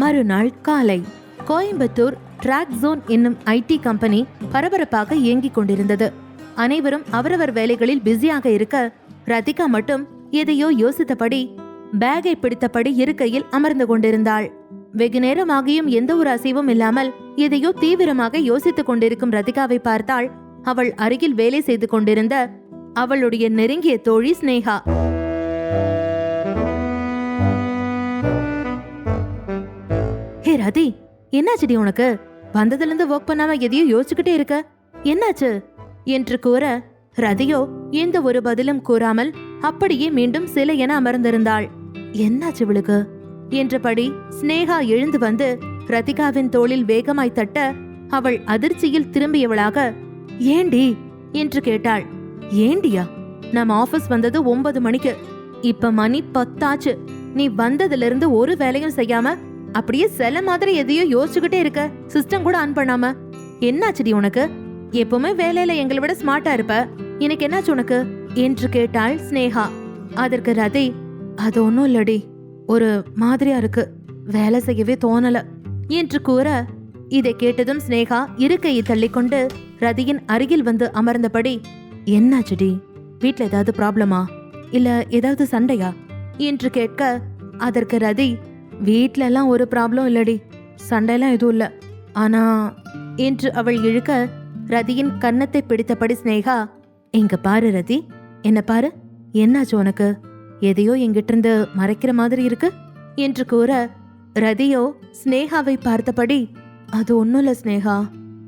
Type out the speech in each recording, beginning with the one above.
மறுநாள் காலை Coimbatore track zone என்னும் ஐடி கம்பெனி பரபரப்பாக இயங்கிக் கொண்டிருந்தது. அனைவரும் அவரவர் வேலைகளில் பிஸியாக இருக்க ரதிகா மட்டும் எதையோ யோசித்தபடி பேக்கை பிடித்தபடி இருக்கையில் அமர்ந்து கொண்டிருந்தாள். வெகு நேரமாகியும் எந்த ஒரு அசைவும் இல்லாமல் எதையோ தீவிரமாக யோசித்துக் கொண்டிருக்கும் ரதிகாவை பார்த்தாள் அவள் அருகில் வேலை செய்து கொண்டிருந்த அவளுடைய நெருங்கிய தோழி ஸ்னேகா. ரதி என்னாச்சுடி உனக்கு? வந்ததுல இருந்து ஒர்க் பண்ணாம எதையோ யோசிச்சுக்கிட்டே இருக்க? என்னாச்சு? என்று கூற ரதியோ எந்த ஒரு பதிலும் கூறாமல் அப்படியே மீண்டும் சிலை என அமர்ந்திருந்தாள். என்னாச்சு இவளுக்கு? என்றபடி ஸ்னேகா எழுந்து வந்து ரதிகாவின் தோளில் வேகமாய் தட்ட அவள் அதிர்ச்சியில் திரும்பியவளாக ஏண்டி? என்று கேட்டாள். ஏண்டியா? நம்ம ஆபீஸ் வந்தது ஒன்பது மணிக்கு. இப்ப மணி பத்தாச்சு. நீ வந்ததுல இருந்து ஒரு வேலையும் செய்யாம அப்படியே சில மாதிரி எதையோ யோசிச்சுக்கிட்டே இருக்க. சிஸ்டம் கூட ஆன் பண்ணாம. என்னாச்சுடி உனக்கு? எப்பவுமே வேலையில எங்களை விட ஸ்மார்ட்டா இருப்ப. எனக்கு என்னாச்சு உனக்கு? என்று கேட்டாள் ஸ்னேகா அதற்கு ரதி அது ஒன்றும் இல்லடி. ஒரு மாதிரியா இருக்கு. வேலை செய்யவே தோணல. என்று கூற இதை கேட்டதும் ஸ்னேகா இருக்கையை தள்ளிக்கொண்டு ரதியின் அருகில் வந்து அமர்ந்தபடி என்னாச்சுடி? வீட்டில் ஏதாவது ப்ராப்ளமா இல்ல ஏதாவது சண்டையா? என்று கேட்க அதற்கு ரதி வீட்லலாம் ஒரு ப்ராப்ளம் இல்லடி. சண்டையெல்லாம் எதுவும் இல்ல. ஆனா என்று அவள் இழுக்க ரதியின் கன்னத்தை பிடித்தபடி ஸ்னேகா இங்க பாரு ரதி. என்ன பாரு? என்னாச்சு உனக்கு? எதையோ என்கிட்ட இருந்து மறைக்கிற மாதிரி இருக்கு? என்று கூற ரதியோ ஸ்னேகாவை பார்த்தபடி அது ஒன்றும் இல்லை ஸ்னேகா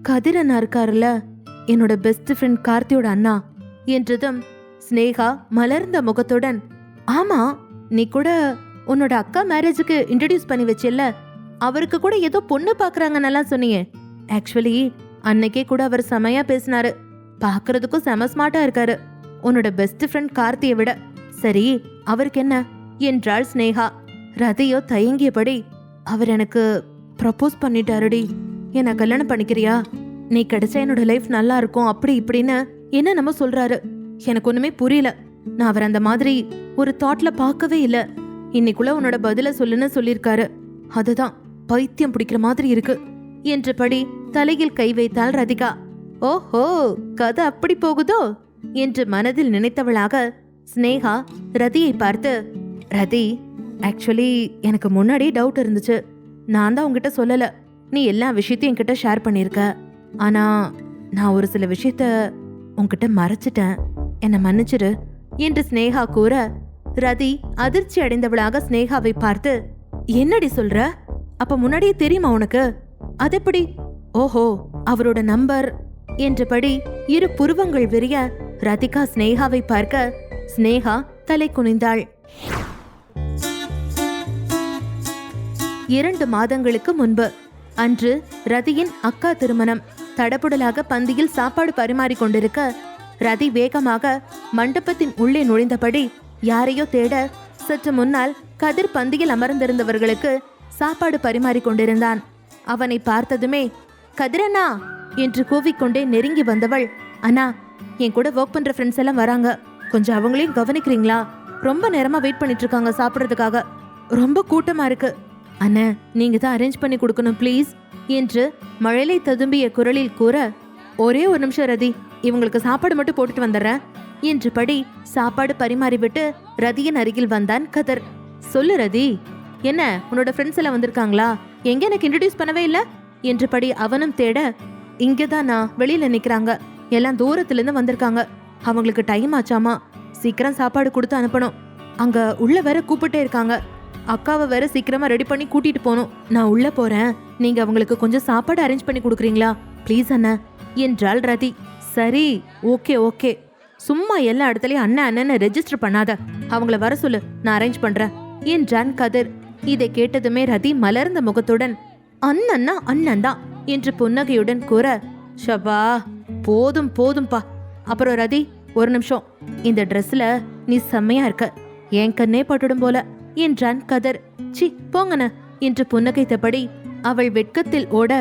கதிர் அண்ணா இருக்காருல்ல. என்னோட பெஸ்ட் ஃப்ரெண்ட் கார்த்தியோட அண்ணா. என்றதும் ஸ்னேகா மலர்ந்த முகத்துடன் ஆமா நீ கூட உன்னோட அக்கா மேரேஜுக்கு இன்ட்ரடியூஸ் பண்ணி வச்சில்ல அவருக்கு கூட ஏதோ பொண்ணு பாக்குறாங்கன்னெல்லாம் சொன்னியே ஆக்சுவலி அன்னைக்கே கூட அவர் செமையா பேசினாரு. பார்க்கறதுக்கும் செம ஸ்மார்ட்டா இருக்காரு. உன்னோட பெஸ்ட் ஃப்ரெண்ட் கார்த்தியை விட. சரி அவருக்கு என்ன? என்றாள் ஸ்னேகா. ரதியோ தயங்கியபடி அவர் எனக்கு ப்ரப்போஸ் பண்ணிட்டாருடி. என்ன கல்யாணம் பண்ணிக்கிறியா? நீ கிடைச்சா என்னோட லைஃப் நல்லா இருக்கும் அப்படி இப்படின்னு என்ன நம்ம சொல்றாரு? எனக்கு ஒண்ணுமே புரியல. நான் அவர் அந்த மாதிரி ஒரு தாட்ல பார்க்கவே இல்ல. இன்னைக்குள்ள உன்னோட பதில சொல்லுன்னு சொல்லியிருக்காரு. அதுதான் பைத்தியம் பிடிக்கிற மாதிரி இருக்கு. என்றபடி தலையில் கை வைத்தாள் ரதிகா. ஓஹோ கதை அப்படி போகுதோ? என்று மனதில் நினைத்தவளாக ஸ்னேகா ரதியை பார்த்து ரதி ஆக்சுவலி எனக்கு முன்னாடி டவுட் இருந்துச்சு. நான் தான் உங்ககிட்ட சொல்லல. நீ எல்லா விஷயத்தையும் என்கிட்ட ஷேர் பண்ணியிருக்க. ஆனா நான் ஒரு சில விஷயத்த உங்ககிட்ட மறைச்சிட்டேன். என்னை மன்னிச்சிரு என்று ஸ்னேகா கூற ரதி அதிர்ச்சி அடைந்தவளாக ஸ்னேகாவை பார்த்து என்னடி சொல்ற? அப்ப முன்னாடியே தெரியுமா உனக்கு? அதெப்படி? ஓஹோ அவரோட நம்பர் என்றபடி இரு புருவங்கள் விரிய ரதிகா ஸ்னேகாவை பார்க்க ஸ்னேகா தலை குனிந்தாள். இரண்டு மாதங்களுக்கு முன்பு அன்று ரதியின் அக்கா திருமணம். தடபுடலாக பந்தியில் சாப்பாடு பரிமாறிக் கொண்டிருக்க ரதி வேகமாக மண்டபத்தின் உள்ளே நுழைந்தபடி யாரையோ தேட சற்று முன்னால் கதிர் பந்தியில் அமர்ந்திருந்தவர்களுக்கு சாப்பாடு பரிமாறி கொண்டிருந்தான். அவனை பார்த்ததுமே கதிரண்ணா என்று கூவிக்கொண்டே நெருங்கி வந்தவள் அண்ணா என் கூட ஒர்க் பண்ற ஃப்ரெண்ட்ஸ் எல்லாம் வராங்க. கொஞ்சம் அவங்களையும் கவனிக்கிறீங்களா? ரொம்ப நேரமா வெயிட் பண்ணிட்டு இருக்காங்க சாப்பிட்றதுக்காக. ரொம்ப கூட்டமா இருக்கு. அண்ணா நீங்க தான் அரேஞ்ச் பண்ணி கொடுக்கணும் ப்ளீஸ் என்று மழலை ததும்பிய குரலில் கூற ஒரே ஒரு நிமிஷம் ரதி இவங்களுக்கு சாப்பாடு மட்டும் போட்டுட்டு வந்துடுறேன். என்றபடி சாப்பாடு பரிமாறிவிட்டு ரதியின் அருகில் வந்தான் கதர். சொல்லு ரதி என்ன உன்னோட ஃப்ரெண்ட்ஸ் எல்லாம் வந்திருக்காங்களா? எங்க எனக்கு இன்ட்ரடியூஸ் பண்ணவே இல்ல? என்றபடி அவனும் தேட இங்கதான் நான் வெளியில நிக்கிறாங்க. எல்லாம் தூரத்துல இருந்து வந்திருக்காங்க. அவங்களுக்கு டைம் ஆச்சாமா? சீக்கிரம் சாப்பாடு கொடுத்து அனுப்பணும். அங்க உள்ள வேற கூப்பிட்டே இருக்காங்க. அக்காவை வேற சீக்கிரமா ரெடி பண்ணி கூட்டிட்டு போகணும். நான் உள்ள போறேன். நீங்க அவங்களுக்கு கொஞ்சம் சாப்பாடு அரேஞ்ச் பண்ணி கொடுக்குறீங்களா? ப்ளீஸ் அண்ணா என்றாள் ரதி. சரி ஓகே ஓகே சும்மா எல்லா இடத்துலயும் அண்ணன் அண்ணன் ரெஜிஸ்டர் பண்ணாத. அவங்கள வர சொல்லு நான் அரேஞ்ச் பண்றேன். என்றான் கதிர்? இதை கேட்டதுமே ரதி மலர்ந்த முகத்துடன் அண்ணன்னா அண்ணன் தான் என்று புன்னகையுடன் கூற ஷபா போதும் போதும்பா. அப்புறம் ரதி ஒரு நிமிஷம் இந்த ட்ரெஸ்ல நீ செம்மையா இருக்க என் கண்ணே பட்டுடும் போல. என்றான் கதர்? சி போங்கன என்று புன்னகைத்தபடி அவள் வெட்கத்தில் ஓட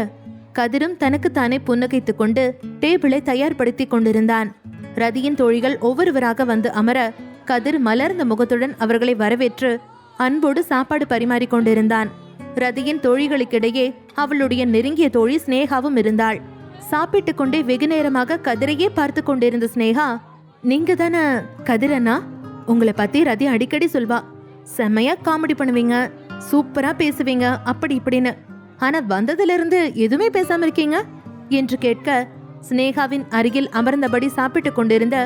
கதிரும் தனக்குத்தானே புன்னகைத்துக் கொண்டு டேபிளை தயார்படுத்திக் கொண்டிருந்தான். ரதியின் தோழிகள் ஒவ்வொருவராக வந்து அமர கதிர் மலர்ந்த முகத்துடன் அவர்களை வரவேற்று அன்போடு சாப்பாடு பரிமாறிக் கொண்டிருந்தான். ரதியின் தோழிகளுக்கிடையே அவளுடைய நெருங்கிய தோழி ஸ்னேகாவும் இருந்தாள். சாப்பிட்டு கொண்டே வெகு நேரமாக கதிரையே பார்த்து கொண்டிருந்த ஸ்னேகா நீங்க தானே கதிரண்ணா உங்களை பத்தி ரதி அடிக்கடி சொல்வா. செம்மையா காமெடி பண்ணுவீங்க சூப்பரா பேசுவீங்க அப்படி இப்படின்னு. ஆனா வந்ததுல இருந்து எதுவுமே பேசாம இருக்கீங்க? என்று கேட்க சினேகாவின் அருகில் அமர்ந்தபடி சாப்பிட்டு கொண்டிருந்த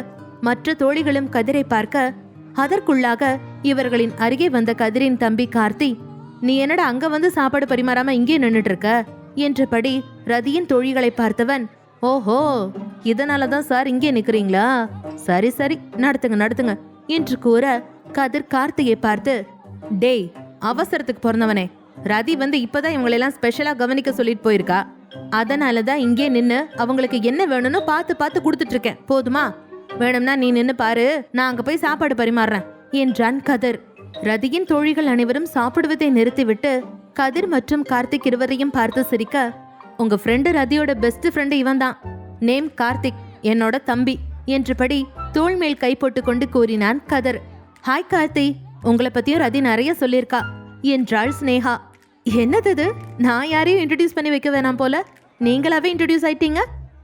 மற்ற தோழிகளும் கதிரை பார்க்க அதற்குள்ளாக இவர்களின் அருகே வந்த கதிரின் தம்பி கார்த்தி நீ என்னடா அங்க வந்து சாப்பாடு பரிமாறாம இங்கே நின்றுட்டு இருக்க என்றபடி ரதியின் தோழிகளை பார்த்தவன் ஓஹோ இதனால தான் சார் இங்கே நிக்கிறீங்களா? சரி சரி நடத்துங்க நடத்துங்க என்று கூற கதிர் கார்த்தியை பார்த்து டேய் அவசரத்துக்கு பிறந்தவனே ரதி வந்து இப்பதான் இவங்களெல்லாம் ஸ்பெஷலா கவனிக்க சொல்லிட்டு போயிருக்கா? அதனால தான் இங்கே நின்று அவங்களுக்கு என்ன வேணும்னு பார்த்து பார்த்து கொடுத்துட்டு இருக்கேன் போதுமா? வேணும்னா நீ நின்று பாரு. நான் அங்கே போய் சாப்பாடு பரிமாறுறேன் என்றான் கதிர். ரதியின் தோழிகள் அனைவரும் சாப்பிடுவதை நிறுத்திவிட்டு கதிர் மற்றும் கார்த்திக் இருவரையும் பார்த்து சிரிக்க உங்க ஃப்ரெண்டு ரதியோட பெஸ்ட் ஃப்ரெண்டு இவன் தான் நேம் கார்த்திக் என்னோட தம்பி என்றபடி தோள் மேல் கை போட்டுக்கொண்டு கூறினான் கதர். ஹாய் கார்த்தி உங்களை பத்தியும் ரதி நிறைய சொல்லியிருக்கா என்றாள் ஸ்னேகா என்னது இது? நான் யாரையும் இன்ட்ரடியூஸ் பண்ணி வைக்க வேணாம் போல. நீங்களாவே இன்ட்ரடியூஸ் ஆயிட்டீங்க?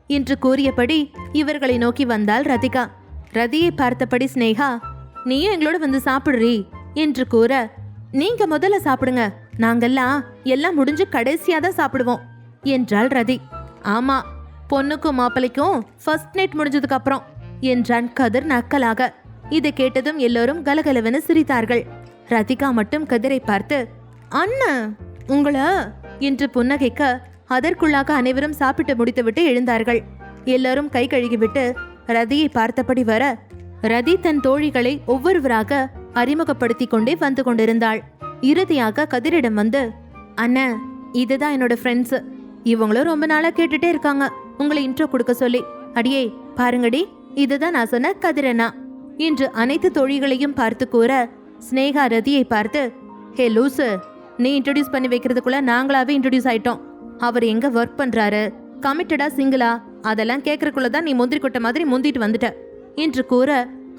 என்று கூறியபடி இவர்களை நோக்கி வந்தாள் ரதிகா. ரதியை பார்த்தபடி ஸ்னேகா நீயும் எங்களோட வந்து சாப்பிடுறீ என்று கூற நீங்க முதல்ல சாப்பிடுங்க. நாங்கெல்லாம் எல்லாம் முடிஞ்சு கடைசியா தான் சாப்பிடுவோம் என்றாள் ரதி. ஆமா பொண்ணுக்கும் மாப்பிளைக்கும் ஃபர்ஸ்ட் நைட் முடிஞ்சதுக்கு அப்புறம் என்றான் கதிர் நக்கலாக. இதை கேட்டதும் எல்லோரும் கலகலவென சிரித்தார்கள். ரதிகா மட்டும் கதிரை பார்த்து அண்ணன் உங்கள என்று புன்னகைக்க அதற்குள்ளாக அனைவரும் சாப்பிட்டு முடித்துவிட்டு எழுந்தார்கள். எல்லாரும் கை கழுகிவிட்டு ரதியை பார்த்தபடி வர ரதி தன் தோழிகளை ஒவ்வொருவராக அறிமுகப்படுத்தி கொண்டே வந்து கொண்டிருந்தாள். இறுதியாக கதிரிடம் வந்து அண்ணா இதுதான் என்னோட ஃப்ரெண்ட்ஸ் இவங்களும் ரொம்ப நாளாக கேட்டுட்டே இருக்காங்க. உங்களை இன்ட்ரோ கொடுக்க சொல்லி. அடியே பாருங்கடி இதுதான் நான் சொன்ன கதிரனா என்று அனைத்து தோழிகளையும் பார்த்து கூற ஸ்னேகா ரதியை பார்த்து ஹே லூசு நீ இன்ட்ரடியூஸ் பண்ணி வைக்கிறதுக்குள்ள நாங்களாவே இன்ட்ரடியூஸ் ஆயிட்டோம். அவர் எங்க ஒர்க் பண்றாரு? கமிட்டடா சிங்கிளா அதெல்லாம் கேட்கறக்குள்ள தான் நீ முந்திரி கொட்ட மாதிரி முந்திட்டு வந்துட்ட. என்று கூற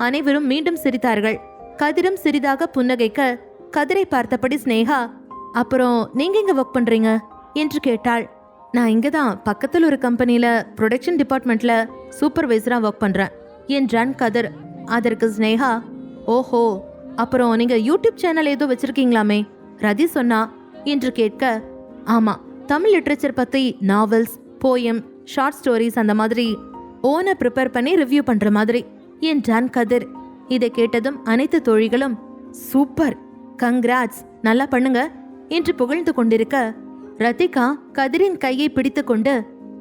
அனைவரும் மீண்டும் சிரித்தார்கள். கதிரும் சிறிதாக புன்னகைக்க கதிரை பார்த்தபடி ஸ்னேகா அப்புறம் நீங்க இங்க ஒர்க் பண்றீங்க? என்று கேட்டாள். நான் இங்க தான் பக்கத்தில் ஒரு கம்பெனில ப்ரொடக்ஷன் டிபார்ட்மெண்ட்ல சூப்பர்வைசரா ஒர்க் பண்றேன் என்றான் கதிர். அதற்கு ஸ்னேகா ஓஹோ அப்புறம் நீங்க யூடியூப் சேனல் ஏதோ வச்சிருக்கீங்களாமே? ரதி சொன்னா? என்று கேட்க ஆமா தமிழ் லிட்ரேச்சர் பத்தி நாவல்ஸ் போயம் ஷார்ட் ஸ்டோரிஸ் அந்த மாதிரி ஓனை ப்ரிப்பேர் பண்ணி ரிவ்யூ பண்ற மாதிரி என்றான் கதிர். இதை கேட்டதும் அனைத்து தோழிகளும் சூப்பர்! கங்க்ராட்ஸ்! நல்லா பண்ணுங்க! என்று புகழ்ந்து கொண்டிருக்க ரத்திகா கதிரின் கையை பிடித்துக்கொண்டு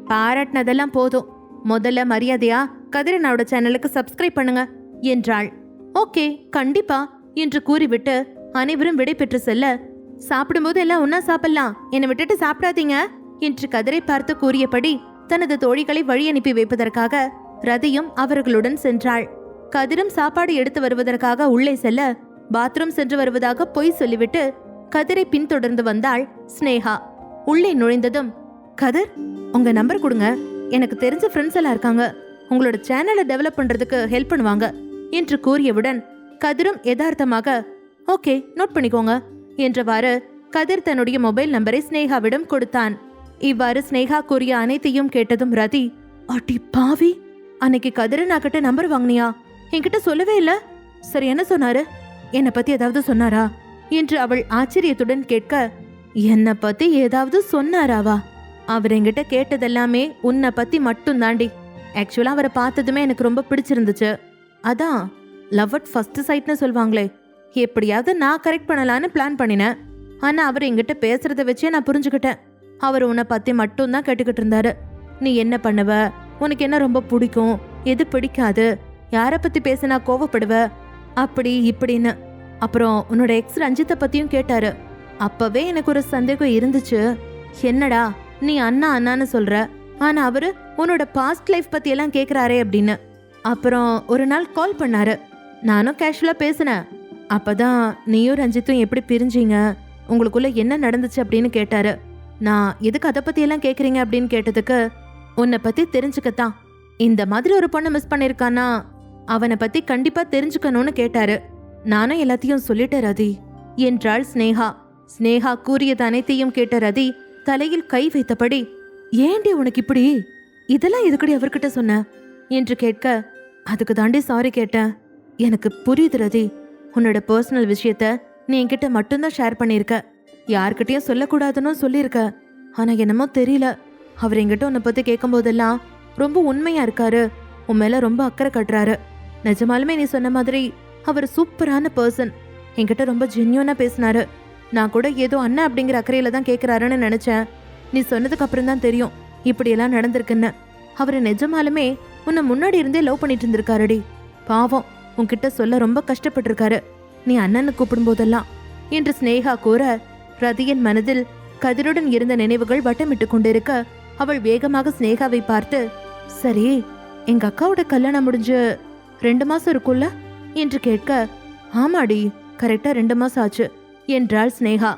பாராட்டினதெல்லாம் போதும். முதல்ல மரியாதையா? கதிரனோட சேனலுக்கு சப்ஸ்கிரைப் பண்ணுங்க! என்றாள். ஓகே கண்டிப்பா! என்று கூறிவிட்டு அனைவரும் விடை பெற்று செல்ல சாப்பிடும்போது எல்லாம் ஒன்னா சாப்பிடலாம். என்னை விட்டுட்டு சாப்பிடாதீங்க என்று கதிரை பார்த்து கூறியபடி தனது தோழிகளை வழி அனுப்பி வைப்பதற்காக ரதியும் அவர்களுடன் சென்றாள். கதிரும் சாப்பாடு எடுத்து வருவதற்காக உள்ளே செல்ல பாத்ரூம் சென்று வருவதாக பொய் சொல்லிவிட்டு கதிரை பின்தொடர்ந்து வந்தாள் ஸ்னேகா உள்ளே நுழைந்ததும் கதிர் உங்க நம்பர் கொடுங்க. எனக்கு தெரிஞ்ச ஃப்ரெண்ட்ஸ் எல்லாம் இருக்காங்க. உங்களோட சேனலை டெவலப் பண்றதுக்கு ஹெல்ப் பண்ணுவாங்க என்று கூறியவுடன் கதிரும் யதார்த்தமாக ஓகே நோட் பண்ணிக்கோங்க. என்றவாறு கதிர் தன்னுடைய மொபைல் நம்பரை ஸ்னேகாவிடம் கொடுத்தான். இவ்வாறு ஸ்னேகா கூறிய அனைத்தையும் கேட்டதும் ரதி அடி பாவி! அன்னைக்கு கதிரன் கிட்ட நம்பர் வாங்கினியா? என்கிட்ட சொல்லவே இல்ல. சரி என்ன சொன்னாரு? என்னை பத்தி ஏதாவது சொன்னாரா? என்று அவள் ஆச்சரியத்துடன் கேட்க என்னை பத்தி ஏதாவது சொன்னாராவா? அவர் என்கிட்ட கேட்டதெல்லாமே உன்னை பத்தி மட்டும் தாண்டி. ஆக்சுவலா அவரை பார்த்ததுமே எனக்கு ரொம்ப பிடிச்சிருந்துச்சு. அதான் லவ் அட் ஃபர்ஸ்ட் சைட்னு சொல்லுவாங்களே எப்படியாவது நான் கரெக்ட் பண்ணலான்னு பிளான் பண்ணினேன். ஆனா அவர் என்கிட்ட பேசுறத வச்சே நான் புரிஞ்சுக்கிட்டேன். அவர் உன்னை பத்தி மட்டும் தான் கேட்டுக்கிட்டு இருந்தாரு. நீ என்ன பண்ணுவ? உனக்கு என்ன ரொம்ப பிடிக்கும்? எது பிடிக்காது? யாரை பத்தி பேசினா கோவப்படுவ? அப்படி இப்படின்னு. அப்புறம் உன்னோட எக்ஸ் ரஞ்சித்தை பத்தியும் கேட்டாரு. அப்பவே எனக்கு ஒரு சந்தேகம் இருந்துச்சு. என்னடா நீ அண்ணா அண்ணான்னு சொல்ற? ஆனா அவரு உன்னோட பாஸ்ட் லைஃப் பத்தி எல்லாம் கேக்குறாரே அப்படின்னு. அப்புறம் ஒரு நாள் கால் பண்ணாரு. நானும் கேஷுவலா பேசினேன். அப்பதான் நீயும் ரஞ்சித்தும் எப்படி பிரிஞ்சீங்க? உங்களுக்குள்ள என்ன நடந்துச்சு அப்படின்னு கேட்டாரு. நான் எதுக்கு அதை பத்தி எல்லாம் அப்படின்னு கேட்டதுக்கு உன்னை பத்தி தெரிஞ்சுக்கத்தான். இந்த மாதிரி ஒரு பொண்ணை மிஸ் பண்ணிருக்கானா அவனை பத்தி கண்டிப்பா தெரிஞ்சுக்கணும்னு கேட்டாரு. நானும் எல்லாத்தையும் சொல்லிட்டேன் ரதி. என்றாள் ஸ்னேகா ஸ்னேகா கூறியது அனைத்தையும் கேட்ட ரதி தலையில் கை வைத்தபடி ஏண்டி உனக்கு இப்படி? இதெல்லாம் எதுக்கடி அவர்கிட்ட சொன்ன? என்று கேட்க அதுக்கு தாண்டி சாரி கேட்டேன். எனக்கு புரியுது ரதி. உன்னோட பர்சனல் விஷயத்த நீ என்கிட்ட மட்டும்தான் ஷேர் பண்ணியிருக்க. யார்கிட்டயும் சொல்லக்கூடாதுன்னு சொல்லியிருக்க. ஆனா என்னமோ தெரியல. அவர் என்கிட்ட உன்னை பத்தி கேட்கும் போதெல்லாம் ரொம்ப உண்மையா இருக்காரு. உன் மேல ரொம்ப அக்கறை கட்டுறாரு. நிஜமாலுமே நீ சொன்ன மாதிரி அவர் சூப்பரான பர்சன் என்கிட்ட ரொம்ப ஜென்யூனா பேசினாரு. நான் கூட ஏதோ அண்ணன் அப்படிங்கிற அக்கறையில தான் கேட்கறாருன்னு நினைச்சேன். நீ சொன்னதுக்கு அப்புறம் தான் தெரியும் இப்படியெல்லாம் நடந்திருக்குன்னு. அவர் நிஜமாலுமே உன்னை முன்னாடி இருந்தே லவ் பண்ணிட்டு இருந்திருக்காருடி. பாவம். உன்கிட்ட சொல்ல ரொம்ப கஷ்டப்பட்டிருக்காரு. நீ அண்ணனை கூப்பிடும் போதெல்லாம் என்று ஸ்னேகா கூற ரதியின் மனதில் கதிருடன் இருந்த நினைவுகள் வட்டமிட்டு கொண்டிருக்க அவள் வேகமாக ஸ்னேகாவை பார்த்து சரி எங்க அக்காவோட கல்யாணம் முடிஞ்சு ரெண்டு மாசம் இருக்கும்ல? என்று கேட்க ஆமாடி கரெக்டா ரெண்டு மாசம் ஆச்சு என்றாள் ஸ்னேகா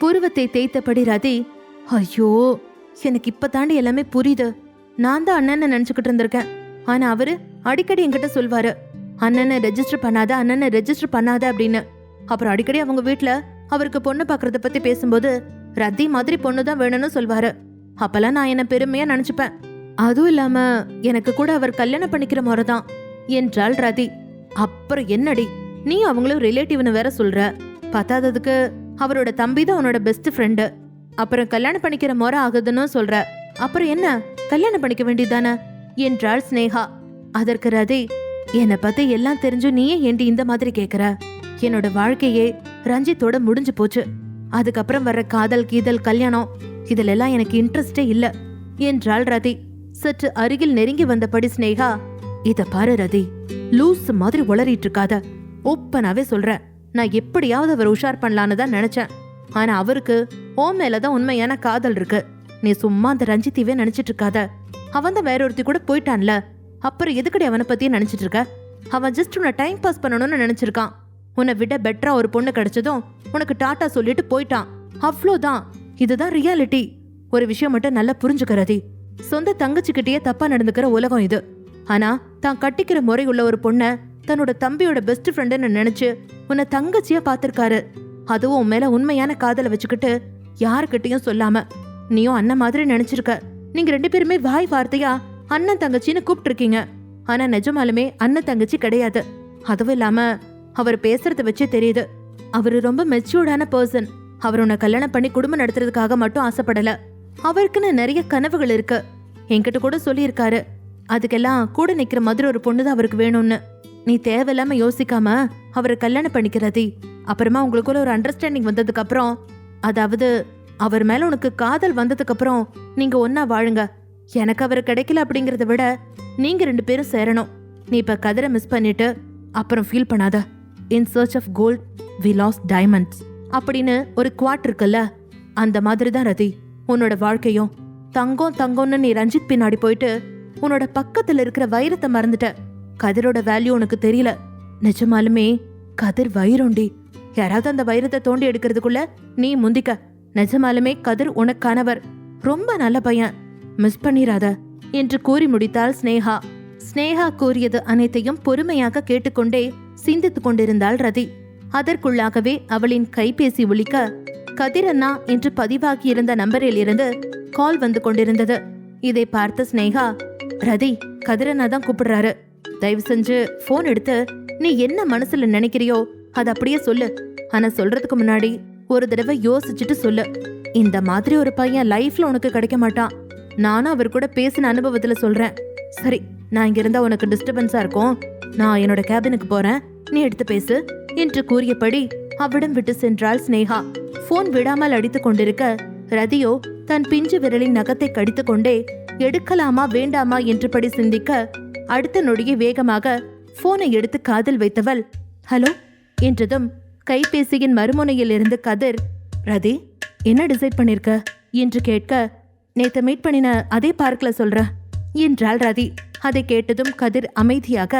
புருவத்தை தேய்த்தபடி ரதி ஐயோ எனக்கு இப்ப தாண்டி எல்லாமே புரியுது. நான் தான் அண்ணன்னு நினைச்சுக்கிட்டு இருந்திருக்கேன். ஆனா அவரு அடிக்கடி என்கிட்ட சொல்வாரு. அண்ணனை ரெஜிஸ்டர் பண்ணாத அண்ணனை ரெஜிஸ்டர் பண்ணாத அப்படின்னு. அப்புறம் அடிக்கடி அவங்க வீட்டில் அவருக்கு பொண்ணு பார்க்கறத பற்றி பேசும்போது ரத்தி மாதிரி பொண்ணு தான் வேணும்னு சொல்வாரு. அப்பெல்லாம் நான் என்னை பெருமையாக நினச்சிப்பேன். அதுவும் இல்லாம எனக்கு கூட அவர் கல்யாணம் பண்ணிக்கிற முறை தான் என்றாள் ரதி. அப்புறம் என்னடி நீ அவங்களும் ரிலேட்டிவ்னு வேற சொல்ற. பத்தாததுக்கு அவரோட தம்பி தான் உன்னோட பெஸ்ட் ஃப்ரெண்டு அப்புறம் கல்யாணம் பண்ணிக்கிற முறை ஆகுதுன்னு சொல்ற. அப்புறம் என்ன கல்யாணம் பண்ணிக்க வேண்டியதானே என்றாள் ஸ்னேகா. அதற்கு ரதி என்னை பத்தி எல்லாம் தெரிஞ்சும் நீயே ஏண்டி இந்த மாதிரி கேக்குற? என்னோட வாழ்க்கையே ரஞ்சித்தோட முடிஞ்சு போச்சு. அதுக்கப்புறம் வர்ற காதல் கீதல் கல்யாணம் இதுல எல்லாம் எனக்கு இன்ட்ரெஸ்டே இல்ல. என்றாள் ரதி. சற்று அருகில் நெருங்கி வந்தபடி ஸ்னேகா இத பாரு ரதி லூஸ் மாதிரி உளறிட்டு இருக்காத ஓப்பனாவே சொல்றேன் நான் எப்படியாவது அவர் உஷார் பண்ணலான்னு தான் நினைச்சேன். ஆனா அவருக்கு ஓ மேலதான் உண்மையான காதல் இருக்கு. நீ சும்மா அந்த ரஞ்சித்தீவே நினைச்சிட்டு இருக்காத. அவன் தான் வேற ஒருத்தி கூட போயிட்டான்ல. அப்புறம் எதுக்கடி அவனை பத்தியே நினைச்சிட்டு இருக்க? அவன் ஜஸ்ட் உன்னை டைம் பாஸ் பண்ணணும்னு நினைச்சிருக்கான். உன்னை விட பெட்டரா ஒரு பொண்ணு கிடைச்சதும் உனக்கு டாட்டா சொல்லிட்டு போயிட்டான். அவ்வளோதான். இதுதான் ரியாலிட்டி ஒரு விஷயம் மட்டும் நல்லா புரிஞ்சுக்கிறதி சொந்த தங்கச்சிக்கிட்டேயே தப்பா நடந்துக்கிற உலகம் இது. ஆனா தான் கட்டிக்கிற முறை உள்ள ஒரு பொண்ண தன்னோட தம்பியோட பெஸ்ட் ஃப்ரெண்டுன்னு நினைச்சு உன்னை தங்கச்சியா பார்த்திருக்காரு. அதுவும் உன் மேல உண்மையான காதலை வச்சுக்கிட்டு யாருக்கிட்டையும் சொல்லாம. நீயும் அண்ணன் மாதிரி நினைச்சிருக்க. நீங்க ரெண்டு பேருமே வாய் வார்த்தையா அண்ணன் தங்கச்சின்னு கூப்பிட்டுருக்கீங்க. ஆனா நிஜமாலுமே அண்ணன் தங்கச்சி கிடையாது. அதுவும் இல்லாம அவர் பேசுறத வச்சே தெரியுது. அவரு ரொம்ப மெச்சூர்டான பர்சன் அவர் உன்னை கல்யாணம் பண்ணி குடும்பம் நடத்துறதுக்காக மட்டும் ஆசைப்படல. அவருக்குன்னு நிறைய கனவுகள் இருக்கு. என்கிட்ட கூட சொல்லியிருக்காரு. அதுக்கெல்லாம் கூட நிக்கிற மாதிரி ஒரு பொண்ணு தான் அவருக்கு வேணும்னு. நீ தேவையில்லாம யோசிக்காம அவரை கல்யாணம் பண்ணிக்கிறதி அப்புறமா உங்களுக்குள்ள ஒரு அண்டர்ஸ்டாண்டிங் வந்ததுக்கு அப்புறம் அதாவது அவர் மேல உனக்கு காதல் வந்ததுக்கு அப்புறம் நீங்க ஒன்னா வாழுங்க. எனக்கு அவர் கிடைக்கல அப்படிங்கறத விட நீங்க ரெண்டு பேரும் சேரணும். நீ இப்ப கதிரை மிஸ் பண்ணிட்டு அப்புறம் ஃபீல் பண்ணாத. In search of gold we lost diamonds அப்படின்னு ஒரு குவாட் இருக்குல்ல அந்த மாதிரி தான் ரதி உன்னோட வாழ்க்கையும். தங்கம் தங்கம்னு நீ ரஞ்சித் பின்னாடி போயிட்டு உன்னோட பக்கத்துல இருக்கிற வைரத்தை மறந்துட்ட. கதிரோட வேல்யூ உனக்கு தெரியல. நிஜமாலுமே கதிர் வைரம்டி யாராவது அந்த வைரத்தை தோண்டி எடுக்கிறதுக்குள்ள நீ முந்திக்க. நிஜமாலுமே கதிர் உனக்கானவர். ரொம்ப நல்ல பையன். மிஸ் பண்ணிராத என்று கூறி முடித்தாள் ஸ்னேகா ஸ்னேகா கூறியது அனைத்தையும் பொறுமையாக கேட்டுக்கொண்டே சிந்தித்துக் கொண்டிருந்தாள் ரதி. அதற்குள்ளாகவே அவளின் கைபேசி ஒலிக்க கதிரண்ணா என்று பதிவாகியிருந்த நம்பரில் இருந்து கால் வந்து கொண்டிருந்தது. இதை பார்த்த ஸ்னேகா ரதி கதிரண்ணா தான் கூப்பிடுறாரு. தயவு செஞ்சு போன் எடுத்து நீ என்ன மனசுல நினைக்கிறியோ அது அப்படியே சொல்லு. ஆனா சொல்றதுக்கு முன்னாடி ஒரு தடவை யோசிச்சுட்டு சொல்லு. இந்த மாதிரி ஒரு பையன் லைஃப்ல உனக்கு கிடைக்க மாட்டான். நானும் அவர் கூட பேசின அனுபவத்துல சொல்றேன். சரி நான் இங்க இருந்தா உனக்கு டிஸ்டர்பன்ஸா இருக்கும். நான் என்னோட கேபினுக்கு போறேன். நீ எடுத்து பேசு. என்று கூறியபடி அவ்விடம் விட்டு சென்றாள் ஸ்னேகா போன் விடாமல் அடித்துக் கொண்டிருக்க ரதியோ தன் பிஞ்சு விரலின் நகத்தை கடித்து கொண்டே எடுக்கலாமா வேண்டாமா என்றபடி சிந்திக்க அடுத்த நொடியே வேகமாக போனை எடுத்து காதில் வைத்தவள் ஹலோ? என்றதும் கைபேசியின் மறுமுனையில் இருந்து கதிர் ரதி என்ன டிசைட் பண்ணிருக்க? என்று கேட்க நேத்து மீட் பண்ணின அதே பார்க்கில் சொல்கிறேன் என்றாள் ரதி. அதை கேட்டதும் கதிர் அமைதியாக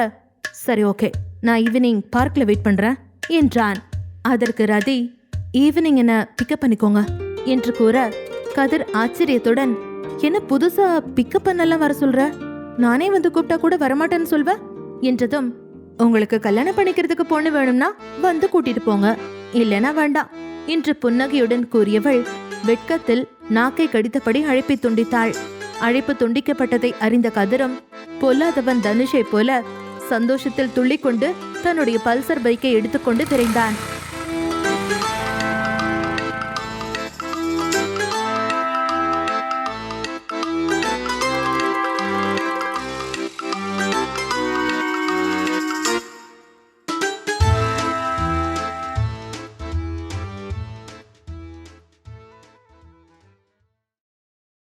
சரி ஓகே நான் ஈவினிங் பார்க்கில் வெயிட் பண்றேன் என்றான். அதற்கு ரதி ஈவினிங் என்ன பிக்கப் பண்ணிக்கோங்க என்று கூற கதிர் ஆச்சரியத்துடன் என்ன புதுசா பிக்கப் பண்ணலாம் வர சொல்ற? நானே வந்து கூப்பிட்டா கூட வரமாட்டேன்னு சொல்வ? என்றதும் உங்களுக்கு கல்யாணம் பண்ணிக்கிறதுக்கு பொண்ணு வேணும்னா வந்து கூட்டிட்டு போங்க. இல்லைன்னா வேண்டாம் என்று புன்னகையுடன் கூறியவள் வெட்கத்தில் நாக்கை கடித்தபடி அழைப்பை துண்டித்தாள். அழைப்பு துண்டிக்கப்பட்டதை அறிந்த கதிரம் பொல்லாதவன் தனுஷை போல சந்தோஷத்தில் துள்ளிக்கொண்டு தன்னுடைய பல்சர் பைக்கை எடுத்துக்கொண்டு திரைந்தான்.